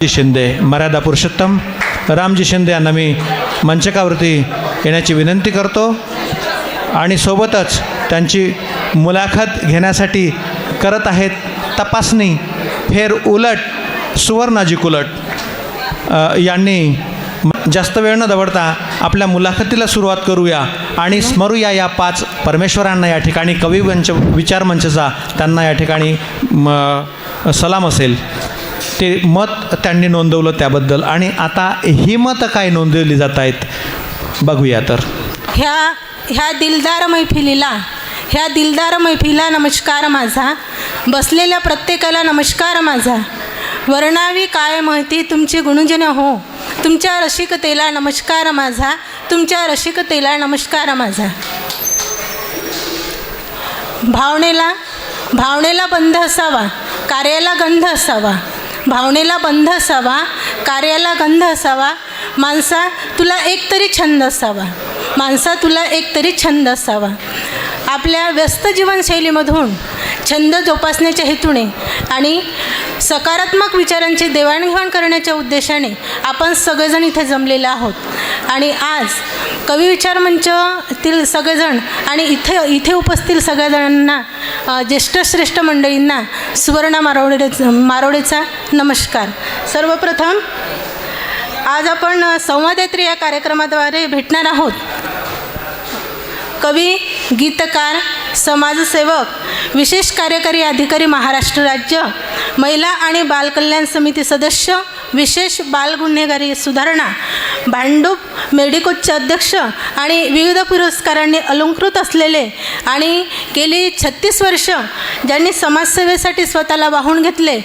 रामजी शिंदे मर्यादा पुरुषोत्तम. रामजी शिंदे यांना मी मंचकावरती येण्याची विनंती करतो. आणि सोबतच त्यांची मुलाखत घेण्यासाठी करत आहेत तपासणी फेर उलट सुवर्णाजी कुलट यांनी जास्त वेळ न दवडता आपल्या मुलाखतीला सुरुवात करूया आणि स्मरूया या पाच परमेश्वरांना या ठिकाणी कवी मंच विचार मंचचा त्यांना या ठिकाणी म सलाम असेल. ते मत त्यांनी नोंदवलं त्याबद्दल. आणि आता ही मतं काय नोंदवली जात आहेत? बघूया तर. ह्या ह्या दिलदार मैफिलीला ह्या दिलदार मैफिला नमस्कार माझा बसलेल्या प्रत्येकाला नमस्कार माझा. वर्णावी काय माहिती तुमची गुणजन हो तुमच्या रसिकतेला नमस्कार माझा तुमच्या रसिकतेला नमस्कार माझा. भावनेला भावनेला बंध असावा कार्याला गंध असावा. भावनेला बंध असावा कार्याला गंध असावा. माणसा तुला एक तरी छंद असावा. माणसा तुला एक तरी छंद असावा. आपल्या व्यस्त जीवनशैलीमधून छंद जोपासण्याच्या हेतूने आणि सकारात्मक विचारांची देवाणघेवाण करण्याच्या उद्देशाने आपण सगळेजण इथे जमलेले आहोत. आणि आज कवी विचार मंचतील सगळेजण आणि इथे इथे उपस्थित सगळ्याजणांना ज्येष्ठ श्रेष्ठ मंडळींना सुवर्ण मारोडे मारोडेचा नमस्कार. सर्वप्रथम आज आपण संवादयात्री या कार्यक्रमाद्वारे भेटणार आहोत. कवी गीतकार समाजसेवक विशेष कार्यकारी अधिकारी महाराष्ट्र राज्य महिला आणि बालकल्याण समिती सदस्य विशेष बाल गुन्हेगारी सुधारणा भांडूप मेडिकोचे अध्यक्ष आणि विविध पुरस्कारांनी अलंकृत असलेले आणि गेली छत्तीस वर्ष ज्यांनी समाजसेवेसाठी स्वतःला वाहून घेतले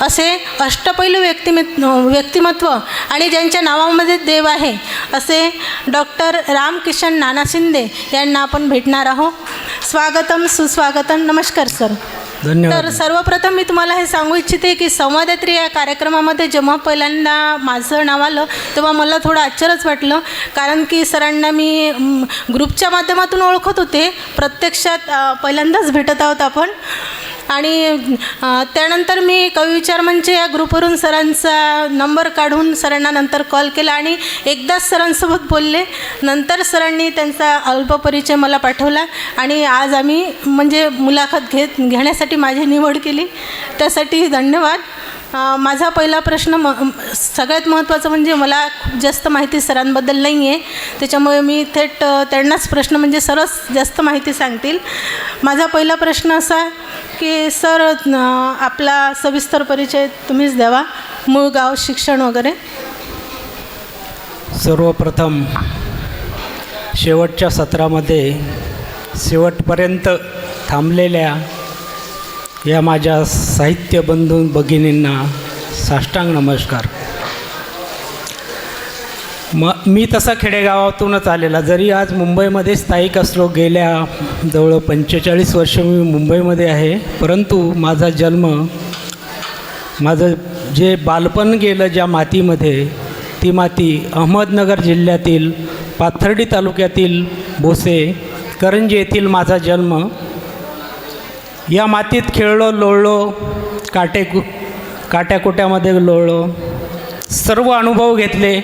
असे अष्टपैलू व्यक्तिम व्यक्तिमत्व आणि ज्यांच्या नावामध्ये देव आहे असे डॉक्टर रामकिशन नाना शिंदे यांना आपण भेटणार आहोत. स्वागतम सुस्वागतम. नमस्कार सर. तर सर्वप्रथम मी तुम्हाला हे सांगू इच्छिते की संवादयात्री या कार्यक्रमामध्ये जेव्हा पहिल्यांदा माझं नाव आलं तेव्हा मला थोडं आश्चर्यच वाटलं. कारण की सरांना मी ग्रुपच्या माध्यमातून ओळखत होते. प्रत्यक्षात पहिल्यांदाच भेटत आहोत आपण. आणि त्यानंतर मी कविविचार मंच या ग्रुपवरून सरांचा नंबर काढून सरांना नंतर कॉल केला आणि एकदाच सरांसोबत बोलले. नंतर सरांनी त्यांचा अल्प परिचय मला पाठवला आणि आज आम्ही म्हणजे मुलाखत घेत घेण्यासाठी माझी निवड केली. त्यासाठी धन्यवाद. माझा पहिला प्रश्न म सगळ्यात महत्त्वाचं म्हणजे मला खूप जास्त माहिती सरांबद्दल नाही आहे त्याच्यामुळे मी थेट त्यांनाच प्रश्न म्हणजे सरच जास्त माहिती सांगतील. माझा पहिला प्रश्न असा की सर आपला सविस्तर परिचय तुम्हीच द्यावा मूळ गाव शिक्षण वगैरे. सर्वप्रथम शेवटच्या सत्रामध्ये शेवटपर्यंत थांबलेल्या या माझ्या साहित्य बंधू भगिनींना साष्टांग नमस्कार. म मी तसा खेडेगावातूनच आलेला. जरी आज मुंबईमध्ये स्थायिक असलो गेल्या जवळ पंचेचाळीस वर्ष मी मुंबईमध्ये आहे परंतु माझा जन्म माझं जे बालपण गेलं ज्या मातीमध्ये ती माती अहमदनगर जिल्ह्यातील पाथर्डी तालुक्यातील भोसे करंजी येथील माझा जन्म या मातीत खेळलो लोळलो काटे काट्याकुट्यामध्ये लोळलो. सर्व अनुभव घेतले.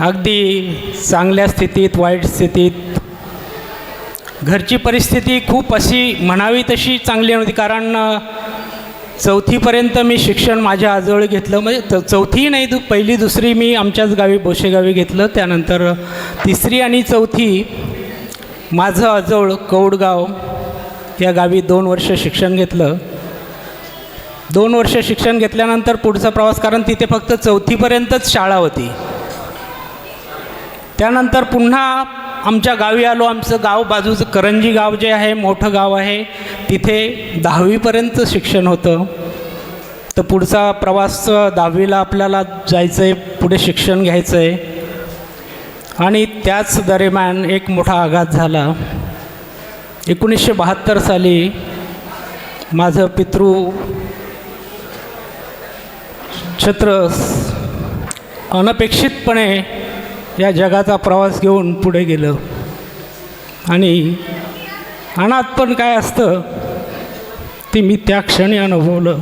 अगदी चांगल्या स्थितीत वाईट स्थितीत. घरची परिस्थिती खूप अशी म्हणावी तशी चांगली नव्हती. कारण चौथीपर्यंत मी शिक्षण माझ्या आजवळ घेतलं. म्हणजे चौ चौथी नाही दु पहिली दुसरी मी आमच्याच गावी बोशेगावी घेतलं. त्यानंतर तिसरी आणि चौथी माझं आजवळ कौडगाव या गावी दोन वर्ष शिक्षण घेतलं. दोन वर्ष शिक्षण घेतल्यानंतर पुढचा प्रवास कारण तिथे फक्त चौथीपर्यंतच शाळा होती. त्यानंतर पुन्हा आमच्या गावी आलो. आमचं गाव बाजूचं करंजी गाव जे आहे मोठं गाव आहे तिथे दहावीपर्यंत शिक्षण होतं. तर पुढचा प्रवास दहावीला आपल्याला जायचं आहे पुढे शिक्षण घ्यायचं आहे आणि त्याच दरम्यान एक मोठा आघात झाला. एकोणीसशे बहात्तर साली माझं पितृ क्षेत्र अनपेक्षितपणे या जगाचा प्रवास घेऊन पुढे गेलं. आणि अनाथ पण काय असतं ते मी त्या क्षणी अनुभवलं.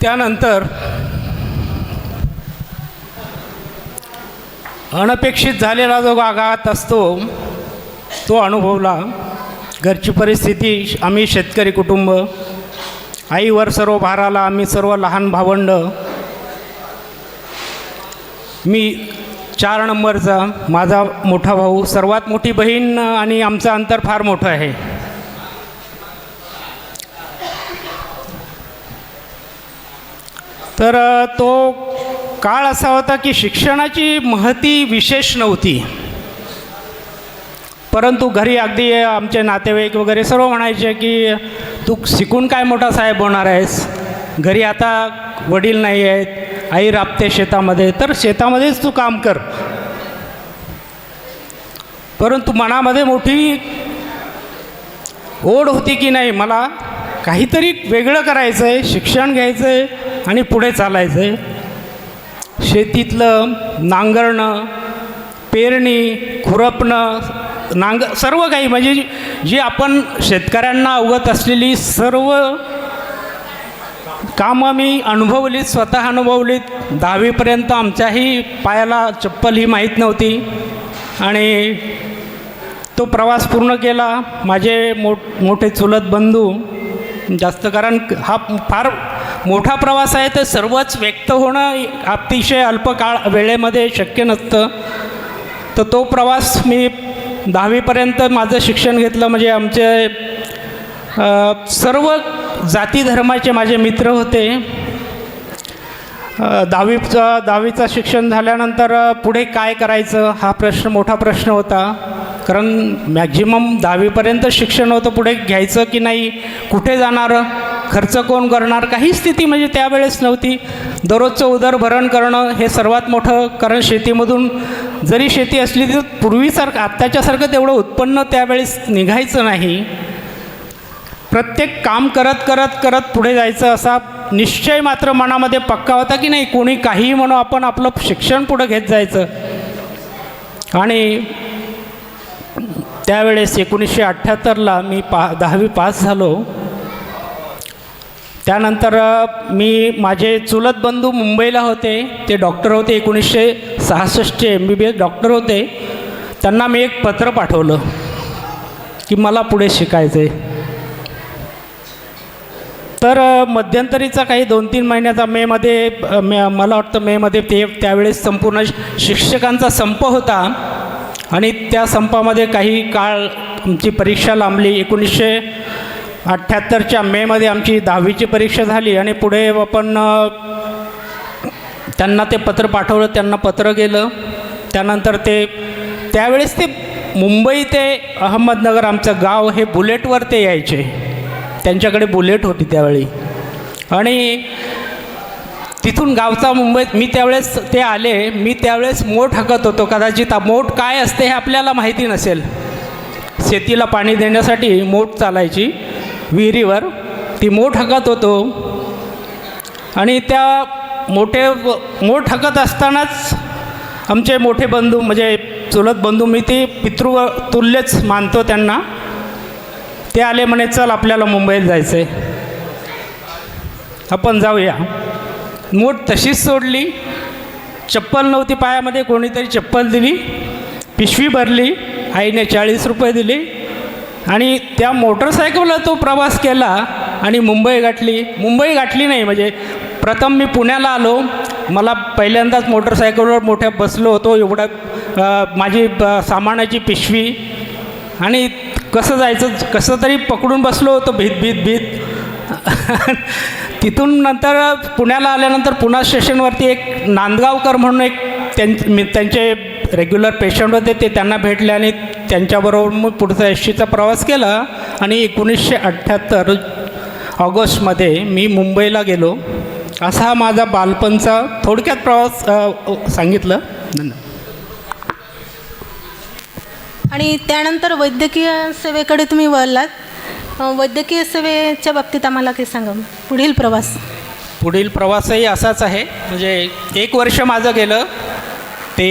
त्यानंतर अनपेक्षित झालेला जो आघात असतो तो अनुभवला. घरची परिस्थिती आम्ही शेतकरी कुटुंब. आईवर सर्व भार आला आम्ही सर्व लहान भावंड. मी चार नंबरचा माझा मोठा भाऊ सर्वात मोठी बहीण आणि आमचं अंतर फार मोठं आहे. तर तो काळ असा होता की शिक्षणाची महती विशेष नव्हती. परंतु घरी अगदी आमचे नातेवाईक वगैरे सर्व म्हणायचे की तू शिकून काय मोठा साहेब होणार आहेस? घरी आता वडील नाही आहेत आई राबते शेतामध्ये तर शेतामध्येच तू काम कर. परंतु मनामध्ये मोठी ओढ होती की नाही मला काहीतरी वेगळं करायचं आहे शिक्षण घ्यायचं आहे आणि पुढे चालायचं आहे शेतीतलं नांगरणं पेरणी खुरपणं नांग सर्व काही म्हणजे जी- आपण शेतकऱ्यांना अवगत असलेली सर्व कामं मी अनुभवलीत स्वतः अनुभवलीत. दहावीपर्यंत आमच्याही पायाला चप्पल ही माहीत नव्हती. आणि तो प्रवास पूर्ण केला. माझे मोठ मोठे चुलत बंधू जास्त कारण हा फार मोठा प्रवास आहे तर सर्वच व्यक्त होणं अतिशय अल्प काळ वेळेमध्ये शक्य नसतं. तर तो प्रवास मी दहावीपर्यंत माझं शिक्षण घेतलं म्हणजे आमचे सर्व जाती धर्माचे माझे मित्र होते. दहावीचा दहावीचं दहावीचं शिक्षण झाल्यानंतर पुढे काय करायचं हा प्रश्न मोठा प्रश्न होता. कारण मॅक्झिमम दहावीपर्यंत शिक्षण होतं पुढे घ्यायचं की नाही कुठे जाणार खर्च कोण करणार काही स्थिती म्हणजे त्यावेळेस नव्हती. दररोजचं उदरभरण करणं हे सर्वात मोठं कारण शेतीमधून जरी शेती असली तर पूर्वीसारखं आत्ताच्यासारखं तेवढं उत्पन्न त्यावेळेस निघायचं नाही. प्रत्येक काम करत करत करत पुढे जायचं असा निश्चय मात्र मनामध्ये पक्का होता की नाही? कोणी काहीही म्हणू आपण आपलं शिक्षण पुढं घेत जायचं. आणि त्यावेळेस एकोणीसशे अठ्ठ्याहत्तरला मी पा दहावी पास झालो. त्यानंतर मी माझे चुलत बंधू मुंबईला होते. ते डॉक्टर होते एकोणीसशे सहासष्टचे M B B S doctor होते. त्यांना मी एक पत्र पाठवलं की मला पुढे शिकायचं आहे तर मध्यंतरीचा काही दोन तीन महिन्याचा मेमध्ये मे मला वाटतं मेमध्ये ते त्यावेळेस संपूर्ण शिक्षकांचा संप होता. आणि त्या संपामध्ये काही काळ आमची परीक्षा लांबली एकोणीसशे अठ्ठ्याहत्तरच्या मेमध्ये आमची दहावीची परीक्षा झाली आणि पुढे आपण त्यांना ते पत्र पाठवलं त्यांना पत्र गेलं. त्यानंतर ते त्यावेळेस ते मुंबई ते अहमदनगर आमचं गाव हे बुलेटवर ते यायचे. त्यांच्याकडे बुलेट होती त्यावेळी. आणि तिथून गावचा मुंबईत मी त्यावेळेस ते आले मी त्यावेळेस मोठ हाकत होतो. कदाचित मोठ काय असते हे आपल्याला माहिती नसेल. शेतीला पाणी देण्यासाठी मोठ चालायची. विहिरीवर. ती मोठ हाकत होतो. आणि त्या मोठे मोठ हाकत असतानाच आमचे मोठे बंधू म्हणजे चुलत बंधू मी ते पितृ तुल्यच मानतो त्यांना. ते आले म्हणे चल आपल्याला मुंबईत जायचं आहे आपण जाऊया. मोठ तशीच सोडली. चप्पल नव्हती पायामध्ये कोणीतरी चप्पल दिली. पिशवी भरली. आईने चाळीस रुपये दिले. आणि त्या मोटरसायकलला तो प्रवास केला आणि मुंबई गाठली. मुंबई गाठली नाही म्हणजे प्रथम मी पुण्याला आलो. मला पहिल्यांदाच मोटरसायकलवर मोठ्या बसलो होतो. एवढं माझी ब- सामानाची पिशवी. आणि कसं जायचं कसं तरी पकडून बसलो होतो भीत भीत भीत. तिथून नंतर पुण्याला आल्यानंतर पुणा स्टेशनवरती एक नांदगावकर म्हणून एक त्यां मी त्यांचे रेग्युलर पेशंट होते ते त्यांना भेटले आणि त्यांच्याबरोबर मग पुढचा एस टीचा प्रवास केला आणि एकोणीसशे अठ्ठ्याहत्तर ऑगस्टमध्ये मी मुंबईला गेलो. असा हा माझा बालपणचा थोडक्यात प्रवास सांगितलं. धन्यवाद. आणि त्यानंतर वैद्यकीय सेवेकडे तुम्ही वळलात. वैद्यकीय सेवेच्या बाबतीत आम्हाला काही सांगा. पुढील प्रवास. पुढील प्रवासही असाच आहे. म्हणजे एक वर्ष माझं गेलं ते.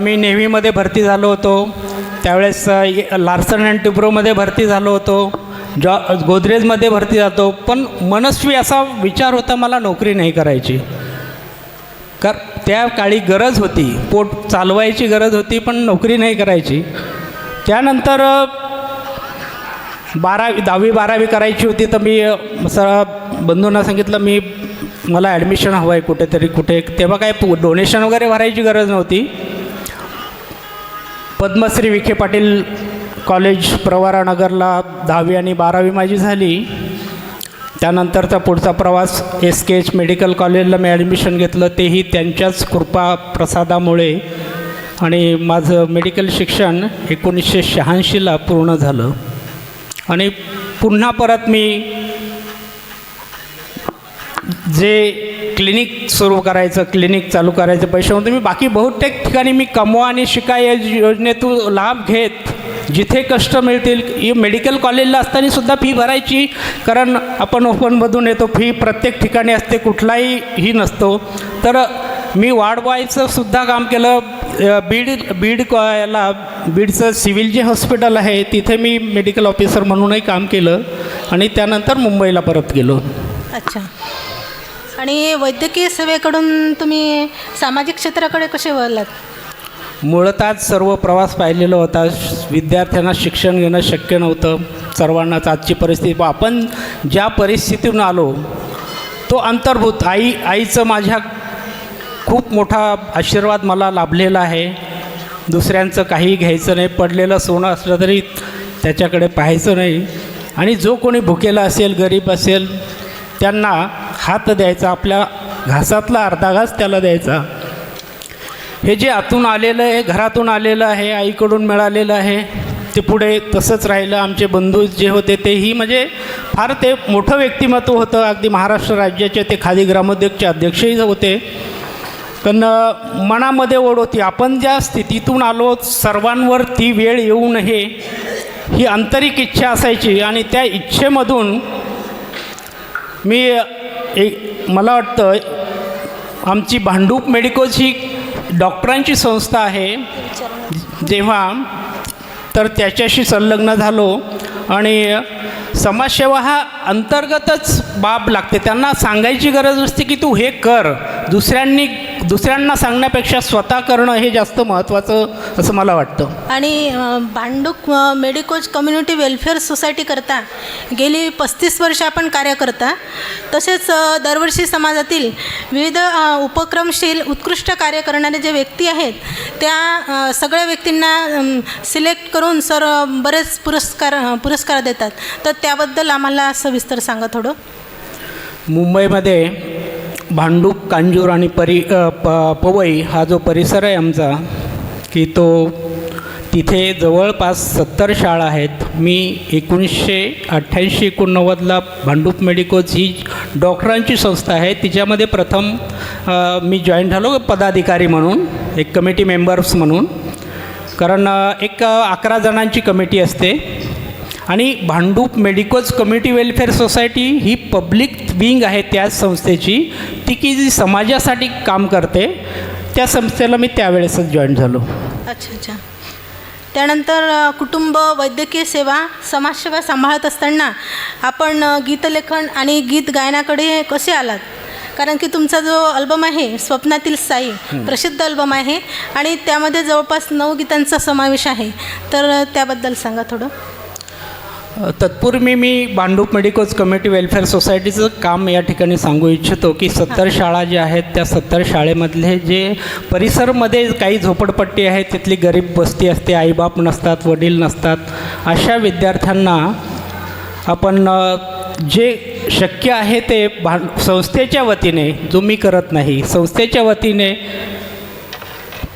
मी नेव्हीमध्ये भरती झालो होतो. त्यावेळेस लार्सन अँड टिब्रोमध्ये भरती झालो होतो. जॉ गोदरेजमध्ये भरती जातो पण मनस्वी असा विचार होता मला नोकरी नाही करायची. कर त्या काळी गरज होती. पोट चालवायची गरज होती पण नोकरी नाही करायची. त्यानंतर बारावी दहावी बारावी करायची होती तर मी सर बंधूंना सांगितलं मी मला ॲडमिशन हवं आहे कुठेतरी कुठे तेव्हा काय डोनेशन वगैरे भरायची गरज नव्हती. पद्मश्री विखे पाटील कॉलेज प्रवारानगरला दहावी आणि बारावी माझी झाली. त्यानंतरचा पुढचा प्रवास एस के एच मेडिकल कॉलेजला मी ॲडमिशन घेतलं. तेही त्यांच्याच कृपा प्रसादामुळे आणि माझं मेडिकल शिक्षण एकोणीसशे शहाऐंशीला पूर्ण झालं. आणि पुन्हा परत मी जे क्लिनिक सुरू करायचं क्लिनिक चालू करायचं पैसे होते मी बाकी बहुतेक ठिकाणी मी कमवा आणि शिका या योजनेतून लाभ घेत जिथे कष्ट मिळतील ही मेडिकल कॉलेजला असताना सुद्धा फी भरायची कारण आपण ओपनमधून येतो फी प्रत्येक ठिकाणी असते कुठलाही ही नसतो. तर मी वाढवायचं सुद्धा काम केलं बीड बीड क- याला बीडचं सिव्हिल जे हॉस्पिटल आहे तिथे मी मेडिकल ऑफिसर म्हणूनही काम केलं आणि त्यानंतर मुंबईला परत गेलो. अच्छा. आणि वैद्यकीय सेवेकडून तुम्ही सामाजिक क्षेत्राकडे कसे वळलात? मुळातच सर्व प्रवास पाहिलेला होता. श- विद्यार्थ्यांना शिक्षण घेणं शक्य नव्हतं. सर्वांनाच आजची परिस्थिती आपण ज्या परिस्थितीतून आलो तो अंतर्भूत. आई आईचं माझ्या खूप मोठा आशीर्वाद मला लाभलेला आहे. दुसऱ्यांचं काही घ्यायचं नाही. पडलेलं सोनं असलं तरी त्याच्याकडे पाहायचं नाही. आणि जो कोणी भुकेला असेल गरीब असेल त्यांना हात द्यायचा आपल्या घासातला अर्धा घास त्याला द्यायचा. हे जे आतून आलेलं आहे घरातून आलेलं आहे आईकडून मिळालेलं आहे ते पुढे तसंच राहिलं. आमचे बंधू जे होते तेही म्हणजे फार ते मोठं व्यक्तिमत्व होतं. अगदी महाराष्ट्र राज्याचे ते खादी ग्रामोद्योगचे अध्यक्षही होते. पण मनामध्ये ओढ होती आपण ज्या स्थितीतून आलो सर्वांवर ती वेळ येऊ नये ही आंतरिक इच्छा असायची. आणि त्या इच्छेमधून मी एक मला वाटतं आमची भांडूप मेडिकोज ही डॉक्टरांची संस्था आहे. जेव्हा तर त्याच्याशी संलग्न झालो आणि समाजसेवा हा अंतर्गतच बाब लागते. त्यांना सांगायची गरज असते की तू हे कर. दुसऱ्यांनी दुसऱ्यांना सांगण्यापेक्षा स्वतः करणं हे जास्त महत्त्वाचं असं मला वाटतं. आणि अ, मेडिकोज कम्युनिटी वेलफेअर सोसायटी करता गेली पस्तीस वर्ष आपण कार्य करता तसेच दरवर्षी समाजातील विविध उपक्रमशील उत्कृष्ट कार्य करणारे जे व्यक्ती आहेत त्या सगळ्या व्यक्तींना सिलेक्ट करून सर बरेच पुरस्कार पुरस्कार देतात. तर त्याबद्दल आम्हाला सविस्तर सांगा थोडं. मुंबईमध्ये भांडूप कांजूर आणि परी प पवई हा जो परिसर आहे आमचा की तो तिथे जवळपास सत्तर शाळा आहेत. मी एकोणीसशे अठ्ठ्याऐंशी एकोणनव्वदला भांडूप मेडिकोज ही डॉक्टरांची संस्था आहे. तिच्यामध्ये प्रथम मी जॉईन झालो पदाधिकारी म्हणून एक कमिटी मेंबर्स म्हणून. कारण एक अकरा जणांची कमिटी असते. आणि Bhandup medicos community welfare society ही पब्लिक विंग आहे त्याच संस्थेची. ती की जी समाजासाठी काम करते त्या संस्थेला मी त्यावेळेसच जॉईन झालो. अच्छा अच्छा. त्यानंतर कुटुंब वैद्यकीय सेवा समाजसेवा सांभाळत असताना आपण गीतलेखन आणि गीत गायनाकडे कसे आलात? कारण की तुमचा जो अल्बम आहे स्वप्नातील साई प्रसिद्ध अल्बम आहे आणि त्यामध्ये जवळपास नऊ गीतांचा समावेश आहे. तर त्याबद्दल सांगा थोडं. तत्पूर्वी मी भांडूप मेडिकोज कम्युनिटी वेलफेअर सोसायटीचं काम या ठिकाणी सांगू इच्छितो की सत्तर शाळा ज्या आहेत त्या सत्तर शाळेमधले जे परिसरमध्ये काही झोपडपट्टी आहेत तिथली गरीब वस्ती असते आईबाप नसतात वडील नसतात अशा विद्यार्थ्यांना आपण जे शक्य आहे ते भा संस्थेच्या वतीने जो मी करत नाही संस्थेच्या वतीने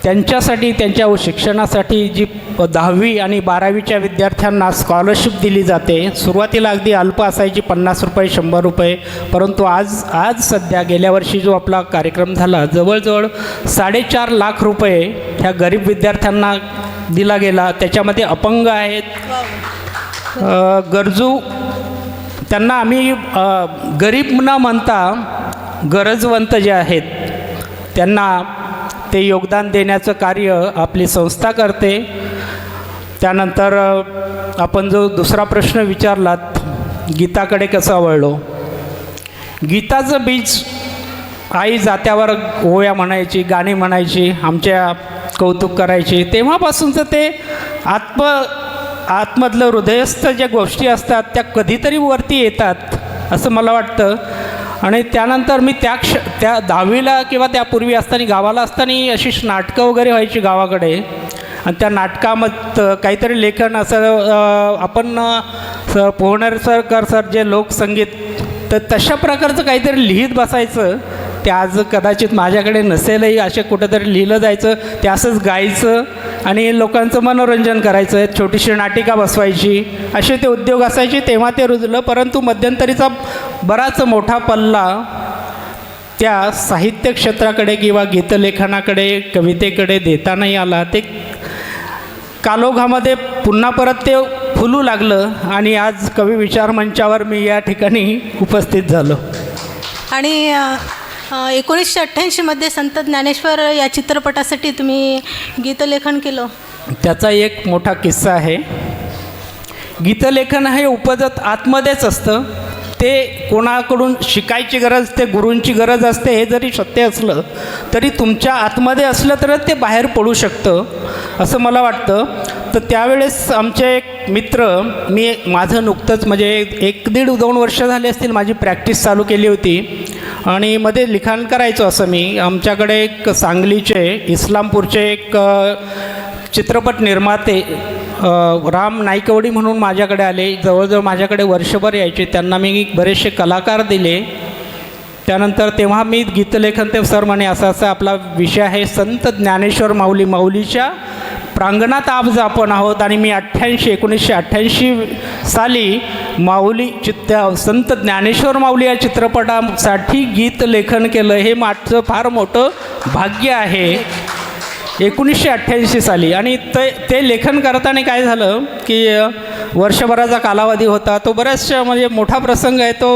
त्यांच्यासाठी त्यांच्या शिक्षणासाठी जी दहावी आणि बारावीच्या विद्यार्थ्यांना स्कॉलरशिप दिली जाते सुरुवातीला अगदी अल्प असायची पन्नास रुपये शंभर रुपये परंतु आज आज सध्या गेल्या वर्षी जो आपला कार्यक्रम झाला जवळजवळ साडेचार लाख रुपये ह्या गरीब विद्यार्थ्यांना दिला गेला. त्याच्यामध्ये अपंग आहेत. गरजू त्यांना आम्ही गरीब न म्हणता गरजवंत जे आहेत त्यांना ते योगदान देण्याचं कार्य आपली संस्था करते. त्यानंतर आपण जो दुसरा प्रश्न विचारलात गीताकडे कसं वळलो गीताचं बीज आई जात्यावर ओव्या म्हणायची गाणी म्हणायची आमच्या कौतुक करायची. तेव्हापासूनचं ते आत्म आतमधलं हृदयस्थ ज्या गोष्टी असतात त्या कधीतरी वरती येतात असं मला वाटतं. आणि त्यानंतर मी त्या क्ष त्या दहावीला किंवा त्यापूर्वी असताना गावाला असताना अशी नाटकं वगैरे व्हायची गावाकडे. आणि त्या नाटकामत काहीतरी लेखन असं आपण सर पोहणार सरकार सर जे लोकसंगीत तर तशा प्रकारचं काहीतरी लिहित बसायचं. ते आज कदाचित माझ्याकडे नसेलही असे कुठंतरी लिहिलं जायचं ते असंच गायचं आणि लोकांचं मनोरंजन करायचं छोटीशी नाटिका बसवायची असे ते उद्योग असायचे तेव्हा ते रुजलं परंतु मध्यंतरीचा बराच मोठा पल्ला त्या साहित्य क्षेत्राकडे किंवा गीतलेखनाकडे कवितेकडे देता नाही आला. ते कालोघामध्ये पुन्हा परत ते फुलू लागलं आणि आज कवी विचार मंचावर मी या ठिकाणी उपस्थित झालो. आणि एकोणीसशे अठ्ठ्याऐंशीमध्ये संत ज्ञानेश्वर या चित्रपटासाठी तुम्ही गीतलेखन केलं. त्याचा एक मोठा किस्सा आहे. गीतलेखन हे उपजत आतमध्येच असतं. ते कोणाकडून शिकायची गरज ते गुरूंची गरज असते हे जरी सत्य असलं तरी तुमच्या आतमध्ये असलं तरच ते बाहेर पडू शकतं असं मला वाटतं. तर त्यावेळेस आमचे एक मित्र मी माझं नुकतंच म्हणजे एक दीड दोन वर्ष झाले असतील माझी प्रॅक्टिस चालू केली होती. आणि मध्ये लिखाण करायचो असं मी. आमच्याकडे एक सांगलीचे इस्लामपूरचे एक चित्रपट निर्माते राम नाईकवडी म्हणून माझ्याकडे आले. जवळजवळ माझ्याकडे वर्षभर यायचे. त्यांना मी बरेचसे कलाकार दिले. त्यानंतर तेव्हा मी गीतलेखन ते सर म्हणे असा असा आपला विषय आहे संत ज्ञानेश्वर माऊली. माऊलीच्या प्रांगणात आज आपण आहोत. आणि मी अठ्ठ्याऐंशी एकोणीसशे अठ्ठ्याऐंशी साली माऊली चित्त्या संत ज्ञानेश्वर माऊली या चित्रपटासाठी गीत लेखन केलं. हे माझं फार मोठं भाग्य आहे. एकोणीसशे अठ्ठ्याऐंशी साली. आणि ते ते लेखन करताना काय झालं की वर्षभराचा कालावधी होता. तो बऱ्याचशा म्हणजे मोठा प्रसंग आहे. तो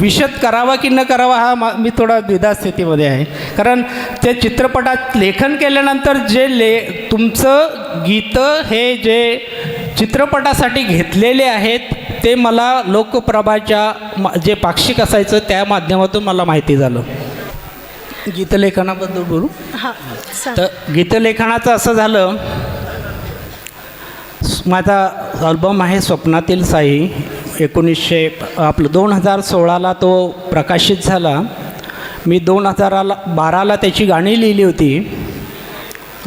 विशद करावा की न करावा हा मा मी थोडा द्विधा स्थितीमध्ये आहे. कारण ते चित्रपटात लेखन केल्यानंतर जे ले तुमचं गीतं हे जे चित्रपटासाठी घेतलेले आहेत ते मला लोकप्रभाच्या जे पाक्षिक असायचं त्या माध्यमातून मला माहिती झालं. गीतलेखनाबद्दल बोलू? हां तर गीतलेखनाचं असं झालं माझा अल्बम आहे स्वप्नातील साई. एकोणीसशे आपलं दोन हजार सोळाला तो प्रकाशित झाला. मी दोन हजाराला बाराला त्याची गाणी लिहिली होती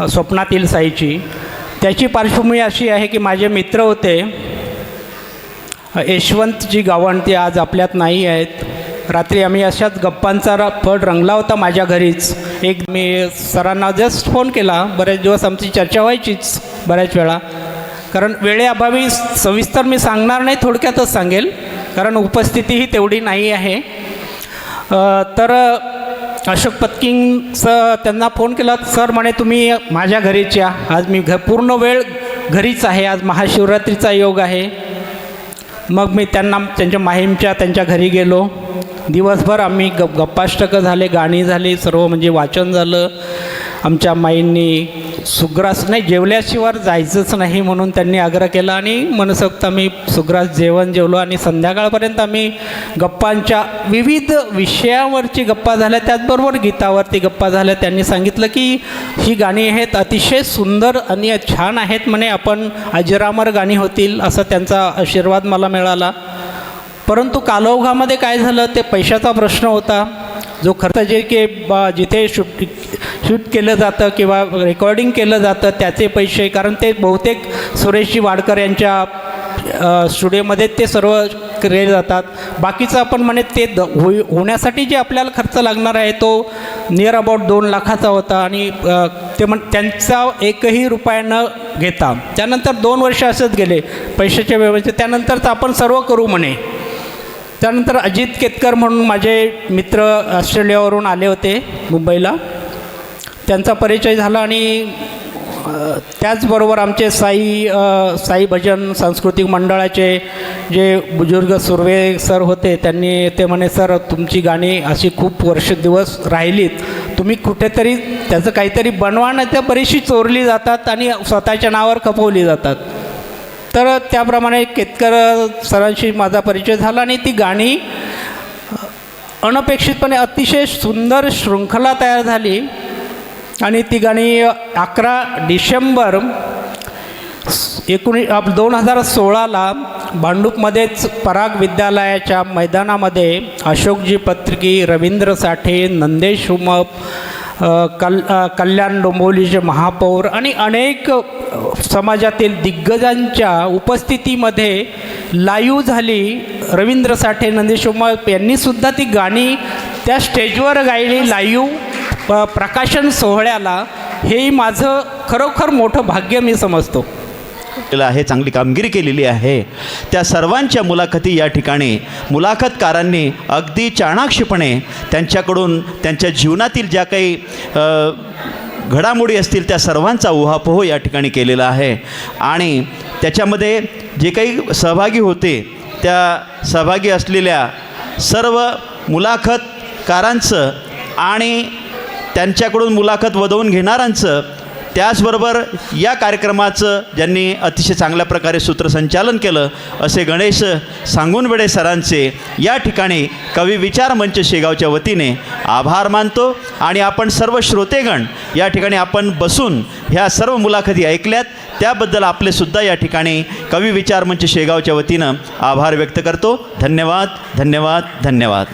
स्वप्नातील साईची. त्याची पार्श्वभूमी अशी आहे की माझे मित्र होते. यशवंत यशवंतजी गावण ती आज आपल्यात नाही आहेत. रात्री आम्ही अशाच गप्पांचा र- फड रंगला होता माझ्या घरीच. एक मी सरांना जस्ट फोन केला बरेच दिवस आमची चर्चा व्हायचीच बऱ्याच वेळा. कारण वेळेअभावी सविस्तर मी सांगणार नाही थोडक्यातच सांगेल. कारण उपस्थितीही तेवढी नाही आहे. तर अशोक पत्किंगचं त्यांना फोन केला सर म्हणे तुम्ही माझ्या घरीच या. आज मी घ पूर्ण वेळ घरीच आहे. आज महाशिवरात्रीचा योग आहे. मग मी त्यांना त्यांच्या माहीमच्या त्यांच्या घरी गेलो. दिवसभर आम्ही गप गप्पाष्टकं झाले गाणी झाली सर्व म्हणजे वाचन झालं. आमच्या माईंनी सुग्रास नाही जेवल्याशिवाय जायचंच नाही म्हणून त्यांनी आग्रह केला आणि मनसोक्त आम्ही सुग्रास जेवण जेवलो आणि संध्याकाळपर्यंत आम्ही गप्पांच्या विविध विषयावरची गप्पा झाल्या. त्याचबरोबर गीतावरती गप्पा झाल्या. त्यांनी सांगितलं की ही गाणी आहेत अतिशय सुंदर आणि छान आहेत म्हणे. आपण अजरामर गाणी होतील असा त्यांचा आशीर्वाद मला मिळाला. परंतु कालोघामध्ये काय झालं? ते पैशाचा प्रश्न होता. जो खर्च जे की जिथे शूट शूट केलं जातं किंवा रेकॉर्डिंग केलं जातं त्याचे पैसे कारण ते बहुतेक सुरेशजी वाडकर यांच्या स्टुडिओमध्ये ते सर्व केले जातात. बाकीचं आपण म्हणे ते द होई होण्यासाठी जे आपल्याला खर्च लागणार आहे तो नियर अबाउट दोन लाखाचा होता आणि ते म्हण त्यांचा एकही रुपया न घेता त्यानंतर दोन वर्ष असंच गेले पैशाच्या व्यवस्थेत त्यानंतरच आपण सर्व करू म्हणे. त्यानंतर अजित केतकर म्हणून माझे मित्र ऑस्ट्रेलियावरून आले होते मुंबईला. त्यांचा परिचय झाला आणि त्याचबरोबर आमचे साई साई भजन सांस्कृतिक मंडळाचे जे बुजुर्ग सुर्वे सर होते त्यांनी ते म्हणे सर तुमची गाणी अशी खूप वर्ष दिवस राहिलीत. तुम्ही कुठेतरी त्याचं काहीतरी बनवा ना त्या बरीचशी चोरली जातात आणि स्वतःच्या नावावर खपवली जातात. तर त्याप्रमाणे केतकर सरांशी माझा परिचय झाला आणि ती गाणी अनपेक्षितपणे अतिशय सुंदर शृंखला तयार झाली. आणि ती गाणी अकरा डिसेंबर एकोणी दोन हजार सोळाला भांडूपमध्येच पराग विद्यालयाच्या मैदानामध्ये अशोकजी पत्रिकी रवींद्र साठे नंदेश उमप कल कल्याण डोंबोलीचे महापौर आणि अनेक समाजातील दिग्गजांच्या उपस्थितीमध्ये लाईव्ह झाली रवींद्र साठे नंदेश उमप यांनीसुद्धा ती गाणी त्या स्टेजवर गायली लाईव्ह. प्रकाशन सोहळ्याला हेही माझं खरोखर मोठं भाग्य मी समजतो. केलं आहे चांगली कामगिरी केलेली आहे. त्या सर्वांच्या मुलाखती या ठिकाणी मुलाखतकारांनी अगदी चाणाक्षपणे त्यांच्याकडून त्यांच्या जीवनातील ज्या काही घडामोडी असतील त्या सर्वांचा उहापोह या ठिकाणी केलेला आहे. आणि त्याच्यामध्ये जे काही सहभागी होते त्या सहभागी असलेल्या सर्व मुलाखतकारांचं आणि त्यांच्याकडून मुलाखत वधवून घेणाऱ्यांचं त्याचबरोबर या कार्यक्रमाचं ज्यांनी अतिशय चांगल्या प्रकारे सूत्रसंचालन केलं असे गणेश सांगूनबेडे सरांचे या ठिकाणी कवी विचार मंच शेगावच्या वतीने आभार मानतो. आणि आपण सर्व श्रोतेगण या ठिकाणी आपण बसून ह्या सर्व मुलाखती ऐकल्यात. त्याबद्दल आपले सुद्धा या ठिकाणी कवी विचार मंच शेगावच्या वतीनं आभार व्यक्त करतो. धन्यवाद धन्यवाद धन्यवाद.